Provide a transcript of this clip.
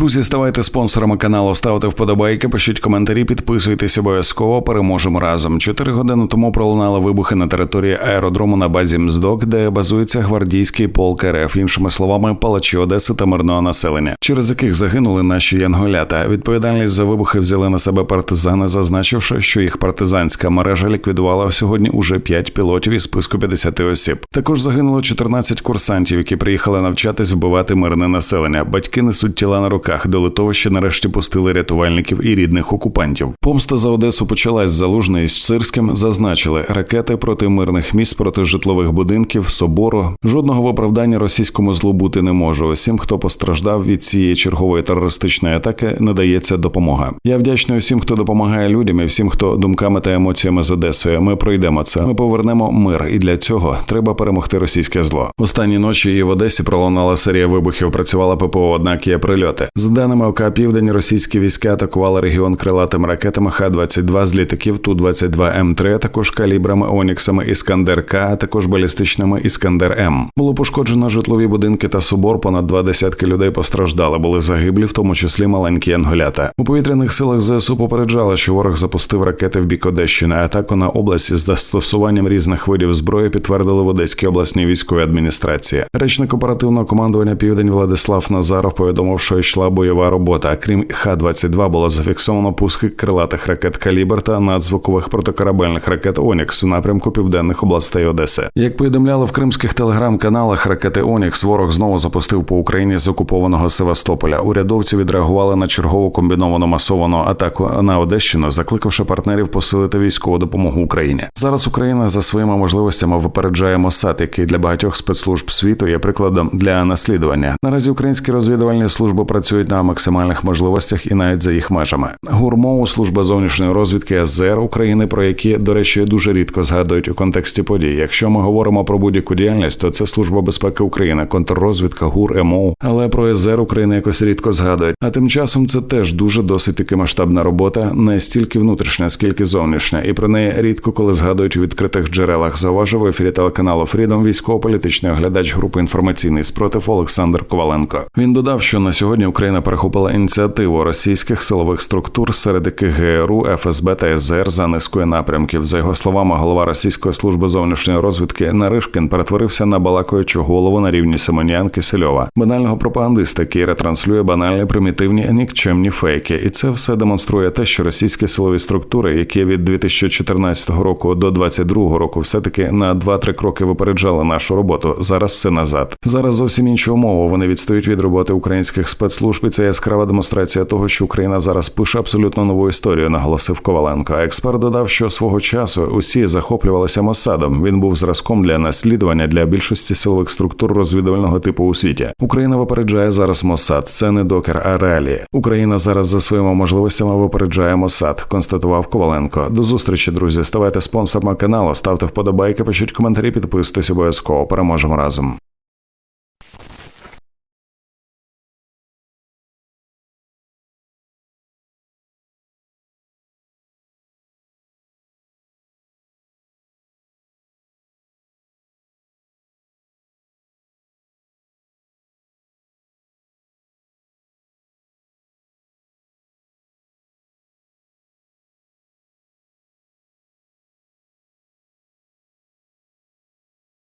Друзі, ставайте спонсорами каналу, ставте вподобайки, пишіть коментарі, підписуйтесь обов'язково. Переможемо разом. Чотири години тому пролунали вибухи на території аеродрому на базі Мздок, де базується гвардійський полк РФ, іншими словами, палачі Одеси та мирного населення, через яких загинули наші янголята. Відповідальність за вибухи взяли на себе партизани, зазначивши, що їх партизанська мережа ліквідувала сьогодні уже 5 пілотів із списку 50 осіб. Також загинуло 14 курсантів, які приїхали навчатись вбивати мирне населення. Батьки несуть тіла на руках. До литовища нарешті пустили рятувальників і рідних окупантів. Помста за Одесу почалась залужний з Цирським. Зазначили ракети проти мирних міст, проти житлових будинків, собору. Жодного виправдання російському злу бути не може. Усім, хто постраждав від цієї чергової терористичної атаки, надається допомога. Я вдячний усім, хто допомагає людям, і всім, хто думками та емоціями з Одесою. Ми пройдемо це. Ми повернемо мир, і для цього треба перемогти російське зло. Останні ночі і в Одесі пролунала серія вибухів. Працювала ППО, однак є прильоти. За даними ОК Південь, російські війська атакували регіон крилатими ракетами Х-22 з літаків Ту-22 М3, а також калібрами Оніксами Іскандер К, а також балістичними Іскандер М. Було пошкоджено житлові будинки та собор. Понад два десятки людей постраждали. Були загиблі, в тому числі маленькі янголята. У повітряних силах ЗСУ попереджали, що ворог запустив ракети в бік Одещини. Атаку на область з застосуванням різних видів зброї підтвердили в Одеській обласній військовій адміністрації. Речник оперативного командування Південь Владислав Назаров повідомив, що йшла бойова робота. Крім Х-22 було зафіксовано пуски крилатих ракет Калібр та надзвукових протикорабельних ракет Онікс у напрямку південних областей Одеси. Як повідомляли в кримських телеграм-каналах, ракети Онікс ворог знову запустив по Україні з окупованого Севастополя. Урядовці відреагували на чергову комбіновану масовану атаку на Одещину, закликавши партнерів посилити військову допомогу Україні. Зараз Україна за своїми можливостями випереджає Мосад, який для багатьох спецслужб світу є прикладом для наслідування. Наразі українські розвідувальні служби працюють на максимальних можливостях і навіть за їх межами. ГУРМОУ, служба зовнішньої розвідки СЗР України, про які, до речі, дуже рідко згадують у контексті подій. Якщо ми говоримо про будь-яку діяльність, то це служба безпеки України, контррозвідка, ГУР, МОУ. Але про СЗР України якось рідко згадують. А тим часом це теж дуже досить таки масштабна робота, не стільки внутрішня, скільки зовнішня, і про неї рідко коли згадують у відкритих джерелах. Зауважив ефірі телеканалу Фрідом військово-політичний оглядач групи інформаційний спротив Олександр Коваленко. Він додав, що на сьогодні Україна перехопила ініціативу російських силових структур, серед яких ГРУ, ФСБ та СЗР за низкою напрямків. За його словами, голова російської служби зовнішньої розвідки Наришкін перетворився на балакаючу голову на рівні Семенян Кисельова, банального пропагандиста, який ретранслює банальні примітивні нікчемні фейки, і це все демонструє те, що російські силові структури, які від 2014 року до 2022 року, все таки на 2-3 кроки випереджали нашу роботу. Зараз все назад. Зараз зовсім іншу умову. Вони відстають від роботи українських спецслужб. І Це яскрава демонстрація того, що Україна зараз пише абсолютно нову історію, наголосив Коваленко. Експерт додав, що свого часу усі захоплювалися Мосадом. Він був зразком для наслідування для більшості силових структур розвідувального типу у світі. Україна випереджає зараз Мосад. Це не докер, а реалії. Україна зараз за своїми можливостями випереджає Мосад, констатував Коваленко. До зустрічі, друзі. Ставайте спонсорами каналу, ставте вподобайки, пишіть коментарі, підписуйтесь обов'язково. Переможемо разом.